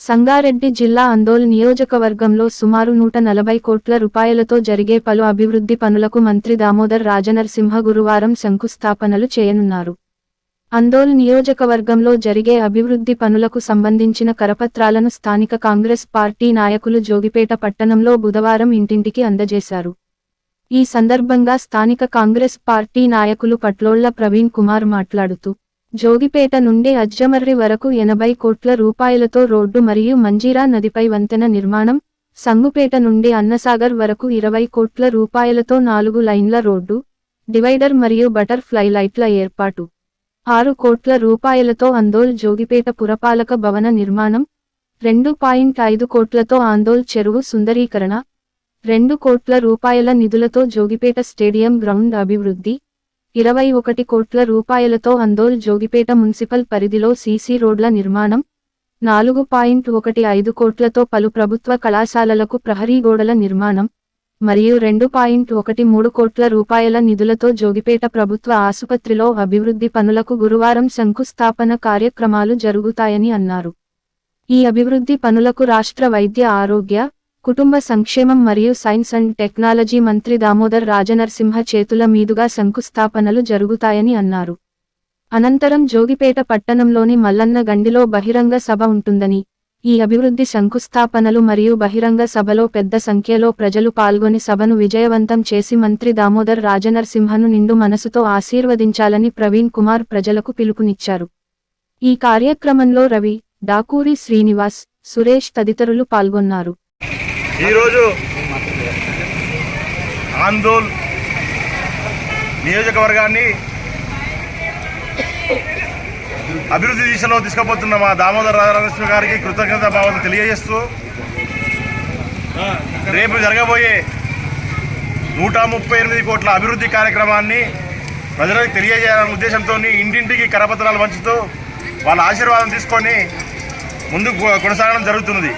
సంగారెడ్డి జిల్లా అందోల్ నియోజకవర్గంలో సుమారు నూట నలభై కోట్ల రూపాయలతో జరిగే పలు అభివృద్ధి పనులకు మంత్రి దామోదర్ రాజనరసింహ గురువారం శంకుస్థాపనలు చేయనున్నారు. అందోల్ నియోజకవర్గంలో జరిగే అభివృద్ధి పనులకు సంబంధించిన కరపత్రాలను స్థానిక కాంగ్రెస్ పార్టీ నాయకులు జోగిపేట పట్టణంలో బుధవారం ఇంటింటికి అందజేశారు. ఈ సందర్భంగా స్థానిక కాంగ్రెస్ పార్టీ నాయకులు పట్లోళ్ళ ప్రవీణ్ కుమార్ మాట్లాడుతూ జోగిపేట నుండి అజ్జమర్రి వరకు ఎనభై కోట్ల రూపాయలతో రోడ్డు మరియు మంజీరా నదిపై వంతెన నిర్మాణం సంగుపేట నుండి అన్నసాగర్ వరకు ఇరవై కోట్ల రూపాయలతో నాలుగు లైన్ల రోడ్డు డివైడర్ మరియు బటర్ ఫ్లై లైట్ల ఏర్పాటు. ఆరు కోట్ల రూపాయలతో అందోల్ జోగిపేట పురపాలక భవన నిర్మాణం రెండు పాయింట్ ఐదు కోట్లతో ఆందోల్ చెరువు సుందరీకరణ రెండు కోట్ల రూపాయల నిధులతో జోగిపేట స్టేడియం గ్రౌండ్ అభివృద్ధి. ఇరవై ఒకటి కోట్ల రూపాయలతో అందోల్ జోగిపేట మున్సిపల్ పరిధిలో సీసీ రోడ్ల నిర్మాణం నాలుగు పాయింట్ ఒకటి ఐదు కోట్లతో పలు ప్రభుత్వ కళాశాలలకు ప్రహరీ గోడల నిర్మాణం మరియు రెండు పాయింట్ ఒకటి మూడు కోట్ల రూపాయల నిధులతో జోగిపేట ప్రభుత్వ ఆసుపత్రిలో అభివృద్ధి పనులకు గురువారం శంకుస్థాపన కార్యక్రమాలు జరుగుతాయని అన్నారు. ఈ అభివృద్ధి పనులకు రాష్ట్ర వైద్య ఆరోగ్య కుటుంబ సంక్షేమం మరియు సైన్స్ అండ్ టెక్నాలజీ మంత్రి దామోదర్ రాజనరసింహ చేతుల మీదుగా శంకుస్థాపనలు జరుగుతాయని అన్నారు. అనంతరం జోగిపేట పట్టణంలోని మల్లన్న గండిలో బహిరంగ సభ ఉంటుందని ఈ అభివృద్ధి శంకుస్థాపనలు మరియు బహిరంగ సభలో పెద్ద సంఖ్యలో ప్రజలు పాల్గొని సభను విజయవంతం చేసి మంత్రి దామోదర్ రాజనరసింహను నిండు మనసుతో ఆశీర్వదించాలని ప్రవీణ్ కుమార్ ప్రజలకు పిలుపునిచ్చారు. ఈ కార్యక్రమంలో రవి డాకూరి శ్రీనివాస్ సురేష్ తదితరులు పాల్గొన్నారు. ఈరోజు ఆందోల్ నియోజకవర్గాన్ని అభివృద్ధి దిశలో తీసుకుపోతున్న మా దామోదర రాధాకృష్ణ గారికి కృతజ్ఞత భావం తెలియజేస్తూ రేపు జరగబోయే నూట ముప్పై ఎనిమిది కోట్ల అభివృద్ధి కార్యక్రమాన్ని ప్రజలకు తెలియజేయాలనే ఉద్దేశంతో ఇంటింటికి కరపత్రాలు పంచుతూ వాళ్ళ ఆశీర్వాదం తీసుకొని ముందుకు కొనసాగడం జరుగుతున్నది.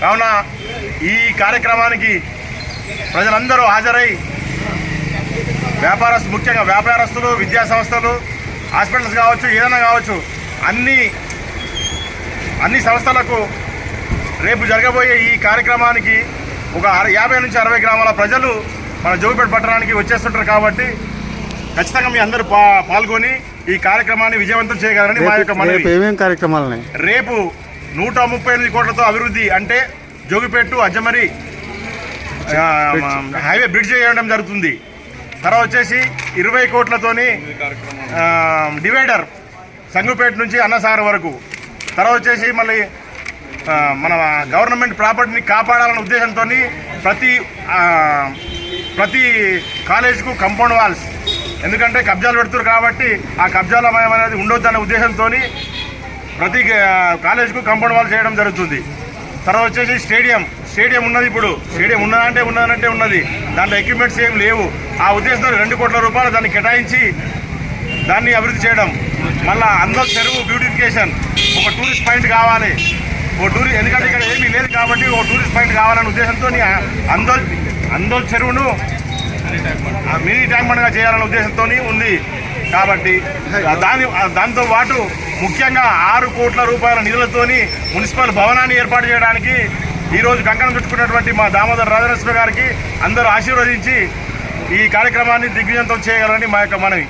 కావున ఈ కార్యక్రమానికి ప్రజలందరూ హాజరై వ్యాపారస్తు ముఖ్యంగా వ్యాపారస్తులు విద్యా సంస్థలు హాస్పిటల్స్ కావచ్చు ఏదైనా కావచ్చు అన్ని అన్ని సంస్థలకు రేపు జరగబోయే ఈ కార్యక్రమానికి ఒక యాభై నుంచి అరవై గ్రామాల ప్రజలు మన జోగిపేట పట్టణానికి వచ్చేస్తుంటారు కాబట్టి ఖచ్చితంగా మీ అందరూ పాల్గొని ఈ కార్యక్రమాన్ని విజయవంతం చేయగలరని మా యొక్క రేపు నూట ముప్పై ఎనిమిది కోట్లతో అభివృద్ధి అంటే జోగిపేట అజ్జమరి హైవే బ్రిడ్జ్ చేయడం జరుగుతుంది. తర్వాత వచ్చేసి ఇరవై కోట్లతోని డివైడర్ సంగుపేట నుంచి అన్నసాగర్ వరకు. తర్వాత వచ్చేసి మళ్ళీ మన గవర్నమెంట్ ప్రాపర్టీని కాపాడాలనే ఉద్దేశంతో ప్రతి ప్రతి కాలేజీకు కంపౌండ్ వాల్స్. ఎందుకంటే కబ్జాలు పెడుతున్నారు కాబట్టి ఆ కబ్జాల మయం అనేది ఉండొద్దనే ఉద్దేశంతో ప్రతి కాలేజ్కు కంపౌండ్ వాల్ చేయడం జరుగుతుంది. తర్వాత వచ్చేసి స్టేడియం. స్టేడియం ఉన్నది ఇప్పుడు. స్టేడియం ఉన్నదంటే ఉన్నదంటే ఉన్నది. దాంట్లో ఎక్విప్మెంట్స్ ఏం లేవు. ఆ ఉద్దేశంతో రెండు కోట్ల రూపాయలు దాన్ని కేటాయించి దాన్ని అభివృద్ధి చేయడం. మళ్ళీ అందరూ చెరువు బ్యూటిఫికేషన్. ఒక టూరిస్ట్ పాయింట్ కావాలి. ఓ టూరి ఎందుకంటే ఇక్కడ ఏమీ లేదు కాబట్టి ఓ టూరిస్ట్ పాయింట్ కావాలనే ఉద్దేశంతో అందోల్ అందోల్ చెరువును మినీ ట్యాంక్ బండ్గా చేయాలనే ఉద్దేశంతో ఉంది. కాబట్టి దాని దాంతో పాటు ముఖ్యంగా ఆరు కోట్ల రూపాయల నిధులతోని మున్సిపల్ భవనాన్ని ఏర్పాటు చేయడానికి ఈరోజు కంకణం చుట్టుకున్నటువంటి మా దామోదర్ రాజనరసింహ గారికి అందరూ ఆశీర్వదించి ఈ కార్యక్రమాన్ని దిగ్విజయంతం చేయగలరని మా యొక్క మనవి.